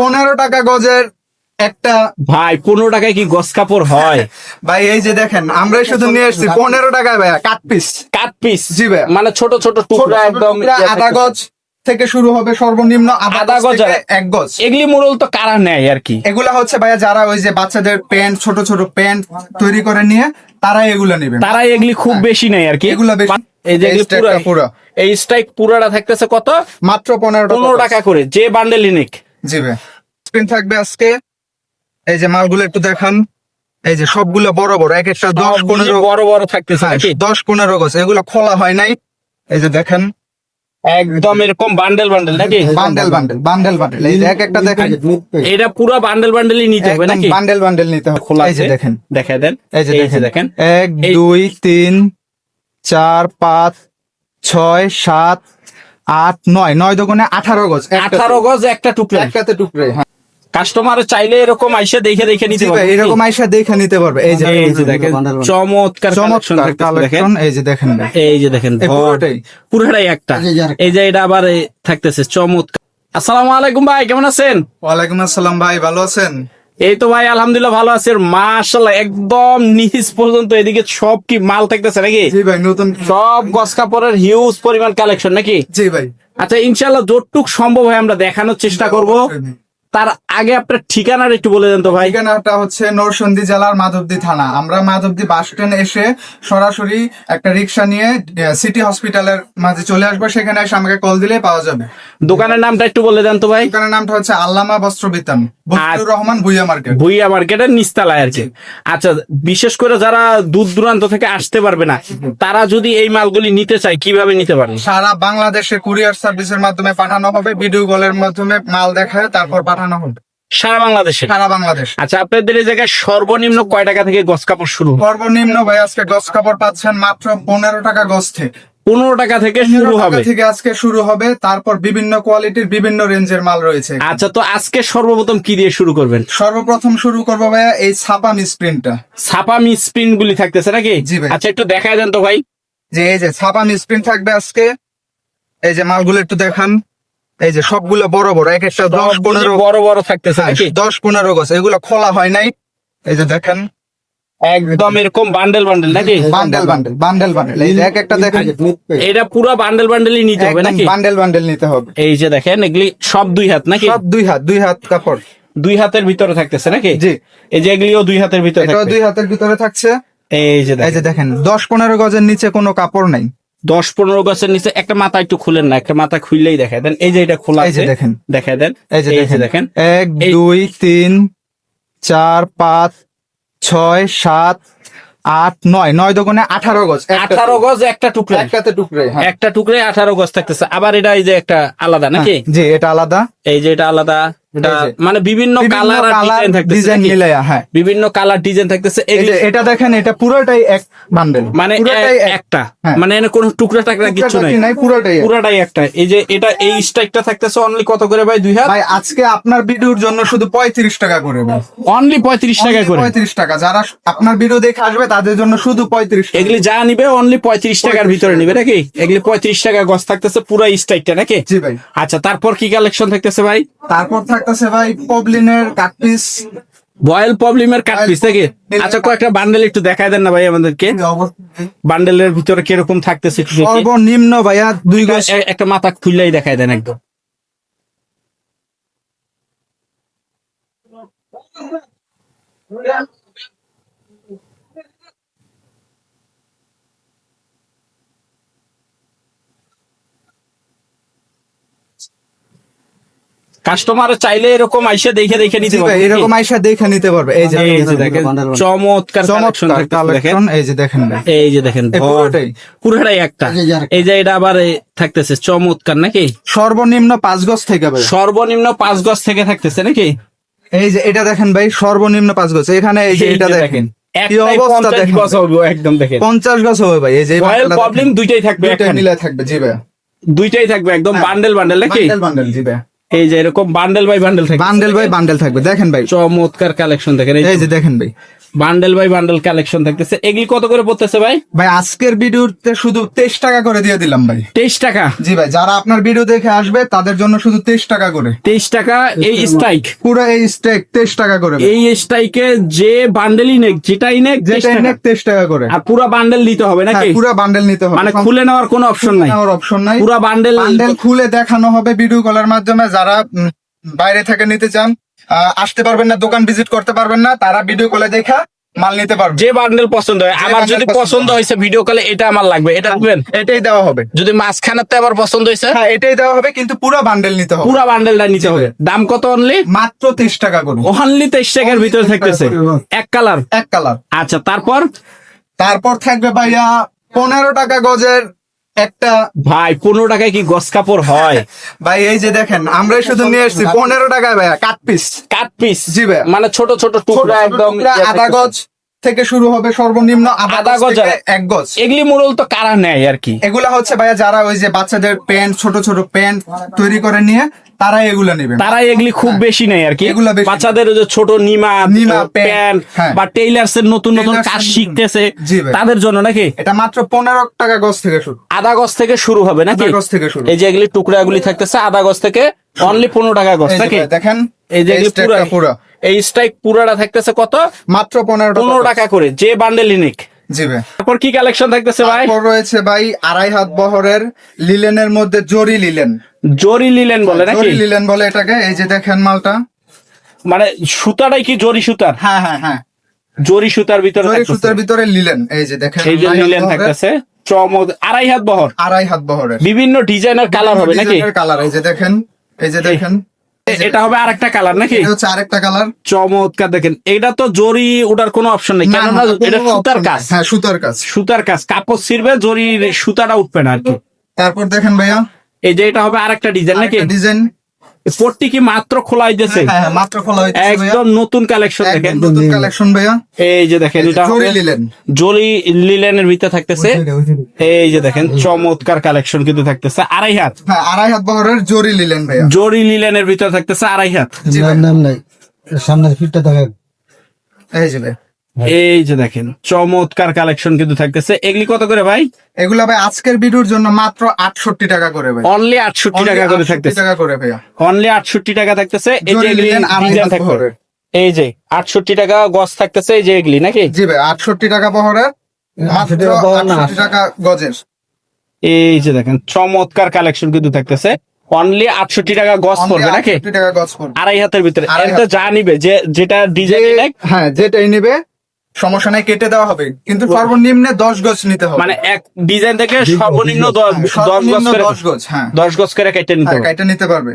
পনেরো টাকা গজের একটা ভাই পনেরো টাকায় কি গস কাপড় হয়? ভাই এই যে দেখেন আমরা শুধু নিয়ে এসেছি পনেরো টাকায় ভাইয়া কাট পিস কাট পিস জি ভাই। মানে ছোট ছোট টুকরা একদম আধা গজ থেকে শুরু হবে সর্বনিম্ন আধা গজ গজ এক গজ। এগুলি মোড়ল তো কারা নেয় আর কি? এগুলা হচ্ছে ভাইয়া যারা ওই যে বাচ্চাদের প্যান্ট ছোট ছোট প্যান্ট তৈরি করে নিয়ে তারাই এগুলা নেবে তারা এগুলি খুব বেশি নেয় আর কি। এগুলা বেশি। এই যে পুরা- পুরো। এই স্ট্রাইক পুরাটা থাকতেছে কত? মাত্র পনেরো পনেরো টাকা করে যে বান্ডেল নিক। জি ভাই। স্ক্রিন থাকবে আজকে। এই যে মালগুলো একটু দেখান। এই যে সবগুলো বড় বড় এক একটা দশ পনেরো। বড় বড় থাকতেছে হ্যাঁ, দশ পনেরো গজ। এগুলো খোলা হয় নাই। এই যে দেখেন। একদম এরকম বান্ডেল বান্ডেল নাকি? বান্ডেল বান্ডেল বান্ডেল বান্ডেল এই যে এক একটা দেখেন। এটা পুরো বান্ডেল বান্ডেলই নিতে হবে নাকি? বান্ডেল বান্ডেল নিতে হবে। খোলা এই যে দেখেন। দেখা দেন। এই যে দেখেন। দেখেন। এক দুই তিন চার পাঁচ ছয় সাত আট নয় নয় দোকানে আঠারো গজ আঠারো গজ একটা টুকরা। একটাতে টুকরে হ্যাঁ। কাস্টমার চাইলে এরকম আইসে দেখে দেখে নিতে পারবে। এরকম আইসা দেখে নিতে পারবে। এই যে এই যে দেখেন। চমৎকার চমৎকার কালেকশন এই যে দেখেন এই যে দেখেন পুরোটাই। পুরোটাই একটা। এই যে এটা আবার থাকতেছে চমৎকার। আসসালামু আলাইকুম ভাই কেমন আছেন? ওয়ালাইকুম আসসালাম ভাই ভালো আছেন? এই তো ভাই আলহামদুলিল্লাহ ভালো আছে। মাশাল্লাহ একদম নিচ পর্যন্ত এদিকে সব কি মাল থাকতেছে নাকি? জি ভাই নতুন সব গস কাপড়ের হিউজ পরিমাণ কালেকশন নাকি? জি ভাই। আচ্ছা ইনশাল্লাহ যতটুক সম্ভব হয় আমরা দেখানোর চেষ্টা করব। তার আগে আপনার ঠিকানার একটু বলে দেন তো ভাই। ঠিকানাটা হচ্ছে নরসন্দী জেলার মাধবদী থানা। আমরা মাধবদী বাস স্ট্যান্ড এসে সরাসরি একটা রিক্সা নিয়ে সিটি হসপিটালের মাঝে চলে আসব। সেখানে এসে আমাকে কল দিলে পাওয়া যাবে। দোকানের নামটা একটু বলে দেন তো ভাই। দোকানের নামটা হচ্ছে আল্লামা বস্ত্র বিতান রহমান ভুইয়া মার্কেট। ভুইয়া মার্কেটের নিস্তালায় আর কি। আচ্ছা বিশেষ করে যারা দূর দূরান্ত থেকে আসতে পারবে না তারা যদি এই মালগুলি নিতে চায় কীভাবে নিতে পারে সারা বাংলাদেশে কুরিয়ার সার্ভিসের মাধ্যমে পাঠানো হবে ভিডিও কলের মাধ্যমে মাল দেখায় তারপর পাঠানো হবে। সারা বাংলাদেশে? সারা বাংলাদেশ। আচ্ছা আপনাদের এই জায়গায় সর্বনিম্ন কয় টাকা থেকে গস কাপড় শুরু সর্বনিম্ন ভাই আজকে গজ কাপড় পাচ্ছেন মাত্র পনেরো টাকা গজ থেকে। পনেরো টাকা থেকে শুরু হবে। থেকে আজকে শুরু হবে তারপর বিভিন্ন কোয়ালিটির বিভিন্ন রেঞ্জের মাল রয়েছে। আচ্ছা তো আজকে সর্বপ্রথম কি দিয়ে শুরু করবেন? সর্বপ্রথম শুরু করব ভাইয়া এই ছাপা মিসপ্রিন্টটা ছাপা মিসপ্রিন্ট গুলি থাকতেছে নাকি? জি ভাই। আচ্ছা একটু দেখায় দেন তো ভাই। যে এই যে ছাপা মিসপ্রিন্ট থাকবে আজকে এই যে মালগুলো একটু দেখান। এই যে সবগুলো বড় বড় এক একটা দশ পনেরো বড় বড় থাকতেছে হ্যাঁ, দশ পনেরো গজ এগুলো খোলা হয় নাই। এই যে দেখেন। একদম এরকম বান্ডেল বান্ডেল নাকি? Bundle bundle bundle bundle. এই এক একটা দেখেন। এটা পুরো বান্ডেল বান্ডেলই নিতে হবে নাকি? বান্ডেল বান্ডেল নিতে হবে। এই যে দেখেন এগুলি সব দুই হাত নাকি? সব দুই হাত দুই হাত কাপড়। দুই হাতের ভিতরে থাকতেছে নাকি? জি। এই যে এগুলিও দুই হাতের ভিতরে দুই হাতের ভিতরে থাকছে। এই যে এই যে দেখেন দশ পনেরো গজের নিচে কোনো কাপড় নাই। দশ পনেরো গাছের নিচে একটা মাথা একটু খুলেন না একটা মাথা খুললেই দেখায় দেন। এই যে এটা খোলা এই যে দেখেন। দেখায় দেন। এই যে দেখেন। এক দুই তিন চার পাঁচ ছয় সাত আট নয়। নয় দোকানে আঠারো গজ। আঠারো গজ একটা টুকরা। একটাতে টুকরে হ্যাঁ। একটা টুকরে আঠারো গজ থাকতেছে। আবার এটা এই যে একটা আলাদা নাকি? জি এটা আলাদা। এই যে এটা আলাদা। মানে বিভিন্ন কালার ডিজাইন থাকতেছে ডিজাইন মিলাইয়া হ্যাঁ। বিভিন্ন কালার ডিজাইন থাকতেছে এটা দেখেন এটা পুরোটাই এক বান্ডেল মানে পুরোটাই একটা। হ্যাঁ। মানে এনে কোনো টুকরা টাকরা কিছু নাই। নাই পুরোটাই। পুরাটাই একটা। এই যে এটা এই স্ট্রাইকটা থাকতেছে অনলি কত করে ভাই? দুই ভাই আজকে আপনার ভিডিওর জন্য শুধু পঁয়ত্রিশ টাকা করে ভাই। অনলি পঁয়ত্রিশ টাকা করে। পঁয়ত্রিশ টাকা। যারা আপনার ভিডিও দেখে আসবে তাদের জন্য শুধু পঁয়ত্রিশ এগুলি যা নিবে অনলি পঁয়ত্রিশ টাকার ভিতরে নিবে নাকি? এগুলি পঁয়ত্রিশ টাকা গছ থাকতেছে পুরো স্ট্রাইকটা নাকি? জি ভাই। আচ্ছা তারপর কি কালেকশন থাকতেছে ভাই? তারপর থাকতেছে ভাই পবলিনের কাটপিস বয়েল প্রবলেমের কাট পিস নাকি? আচ্ছা কয়েকটা বান্ডেল একটু দেখায় দেন না ভাই আমাদেরকে। বান্ডেলের ভিতরে কীরকম থাকতেছে একটু সর্বনিম্ন ভাইয়া দুই গজ একটা মাথা খুললেই দেখায় দেন একদম। কাস্টমার চাইলে এরকম আইসে দেখে দেখে নিতে পারবে এরকম আইসা দেখে নিতে পারবে এই যে এই যে দেখেন চমৎকার চমৎকার কালেকশন এই যে দেখেন এই যে দেখেন পুরোটাই। পুরোটাই একটা এই যে এটা আবার এই থাকতেছে চমৎকার নাকি সর্বনিম্ন পাঁচ গজ থেকে ভাই সর্বনিম্ন পাঁচ গজ থেকে থাকতেছে নাকি এই যে এটা দেখেন ভাই সর্বনিম্ন পাঁচ গজ এখানে এই যে এটা দেখেন পঞ্চাশ গজ হবে একদম দেখেন পঞ্চাশ গজ হবে ভাই এই যে প্রবলেম দুইটাই থাকবে দুইটা মিলে থাকবে জি ভাই দুইটাই থাকবে একদম বান্ডেল বান্ডেল নাকি বান্ডেল বান্ডেল জি ভাই এই যে এরকম বান্ডেল বাই বান্ডেল থাকবে। বান্ডেল বাই বান্ডেল থাকবে। দেখেন ভাই। চমৎকার কালেকশন দেখেন এই এই যে দেখেন ভাই। বান্ডেল বাই বান্ডেল কালেকশন থাকতেছে। এগুলি কত করে পড়তেছে ভাই? ভাই আজকের ভিডিওতে শুধু তেইশ টাকা করে দিয়ে দিলাম ভাই। তেইশ টাকা? জি ভাই যারা আপনার ভিডিও দেখে আসবে তাদের জন্য শুধু তেইশ টাকা করে। তেইশ টাকা এই স্ট্রাইক পুরো এই স্ট্রাইক তেইশ টাকা করে। এই স্ট্রাইকে যে বান্ডেলই নেক যেটাই নেক তেইশ যেটা টাকা। নেক তেইশ টাকা করে। আর পুরো বান্ডেল নিতে হবে হ্যাঁ নাকি? পুরো বান্ডেল নিতে হবে। মানে খুলে নেওয়ার কোনো অপশন নাই। নেওয়ার অপশন নাই। পুরো বান্ডেল বান্ডেল খুলে দেখানো হবে ভিডিও কলের মাধ্যমে। যারা বাইরে থেকে নিতে চান আসতে পারবেন না দোকান ভিজিট করতে পারবেন না তারা ভিডিও কলে দেখা মাল নিতে পারবে। যে বান্ডেল পছন্দ হয় আমার যদি পছন্দ হয়েছে ভিডিও কলে এটা আমার লাগবে এটা দিবেন? এটাই দেওয়া হবে। যদি মাঝখানেতে আবার পছন্দ হয়েছে? হ্যাঁ এটাই দেওয়া হবে কিন্তু পুরো বান্ডেল নিতে হবে। পুরো বান্ডেলটা নিতে হবে। দাম কত অনলি মাত্র তেইশ টাকা করে অনলি তেইশ টাকার ভিতরে থাকতেছে। এক কালার এক কালার আচ্ছা তারপর? তারপর থাকবে ভাইয়া পনেরো টাকা গজের একটা ভাই পনেরো টাকায় কি গস কাপড় হয়? ভাই এই যে দেখেন আমরাই শুধু নিয়ে এসেছি পনেরো টাকায় ভাই কাট পিস। Cut piece? জি ভাই। মানে ছোট ছোট টুকরা একদম আধা গজ থেকে শুরু হবে সর্বনিম্ন আধা গজ এক গজ। এগুলি মোড়ল তো কারা নেয় আর কি? এগুলা হচ্ছে ভাইয়া যারা ওই যে বাচ্চাদের প্যান্ট ছোট ছোট প্যান্ট তৈরি করে নিয়ে তারা এগুলা নেবে। তারা এগুলি খুব বেশি নেয় আর কি। বাচ্চাদের যে ছোট নিমা নিমা, প্যান্ট, হ্যাঁ। বা টেইলার্স এর নতুন নতুন কাজ শিখতেছে তাদের জন্য নাকি? এটা মাত্র পনেরো টাকা গজ থেকে শুরু। আধা গজ থেকে শুরু হবে নাকি? গজ থেকে শুরু। এই যে এগুলি টুকরা গুলি থাকতেছে আধা গজ থেকে অনলি পনেরো টাকা গজ নাকি? দেখেন এই যে পুরা পুরো। এই স্ট্রাইক পুরাটা থাকতেছে কত? মাত্র পনেরো পনেরো টাকা করে যে বান্ডেল নিক। তারপর কি কালেকশন থাকতেছে ভাই? রয়েছে ভাই আড়াই হাত বহরের লিলেনের মধ্যে জরি লিলেন। জরি লিলেন বলে নাকি? জরি লিলেন বলে এটাকে এই যে দেখেন মালটা। মানে সুতাটাই কি জরি সুতার? হ্যাঁ হ্যাঁ হ্যাঁ। জরি সুতার ভিতরে জরি সুতার ভিতরে লিলেন। এই যে দেখেন এই যে লিলেন থাকতেছে। চমক আড়াই হাত বহর। আড়াই হাত বহরের। বিভিন্ন ডিজাইনের কালার হবে নাকি? কালার এই যে দেখেন এই যে দেখেন। এটা হবে আরেকটা কালার নাকি? এটা হচ্ছে আরেকটা কালার চমৎকার দেখেন এটা তো জরি ওটার কোনো অপশন নেই। কেননা এটা সুতার কাজ। হ্যাঁ সুতার কাজ। সুতার কাজ। কাপড় ছিড়বে জরির সুতাটা উঠবে না আর কি। তারপর দেখেন ভাইয়া। এই যে এটা হবে আরেকটা ডিজাইন নাকি? ডিজাইন পট্টি কি মাত্র খোলা হইতেছে? হ্যাঁ হ্যাঁ, মাত্র খোলা হয়েছে একদম নতুন কালেকশন দেখেন। নতুন কালেকশন ভাইয়া। এই যে দেখেন এটা জরি লিলেন। জরি লিলেনের ভিতরে থাকতেছে। এই যে দেখেন চমৎকার কালেকশন কিন্তু থাকতেছে। আড়াই হাত। হ্যাঁ আড়াই হাত বহরের জরি লিলেন ভাইয়া। জরি লিলেনের ভিতরে থাকতেছে আড়াই হাত। নাম নাই। সামনের ফিটটা দেখা এই যে ভাই এই যে দেখেন চমৎকার কালেকশন কিন্তু থাকতেছে। এগুলি কত করে ভাই? এগুলা ভাই আজকের ভিডিওর জন্য মাত্র আটষট্টি টাকা করে ভাই। অনলি আটষট্টি টাকা করে 68 থাকতেছে। টাকা করে ভাইয়া। অনলি আটষট্টি টাকা থাকতেছে। এই যে এগুলি এই আটষট্টি টাকা গজ থাকতেছে এই যে এগুলি নাকি? জি ভাই আটষট্টি টাকা বহরের মাত্র 68 টাকা বহর আটষট্টি টাকা গজের। এই যে দেখেন চমৎকার কালেকশন কিন্তু থাকতেছে। অনলি আটষট্টি টাকা গজ পড়বে নাকি? 68 টাকা আড়াই হাতের ভিতরে। এটা যা নিবে যে যেটা ডিজাইন হ্যাঁ যেটাই নেবে সমস্যা নাই কেটে দেওয়া হবে। কিন্তু সর্বনিম্নে দশ গজ নিতে হবে। মানে এক ডিজাইন থেকে সর্বনিম্ন দশ গজ করে দশ গজ হ্যাঁ। দশ গজ করে কেটে নিতে হ্যাঁ হবে। কেটে নিতে পারবে।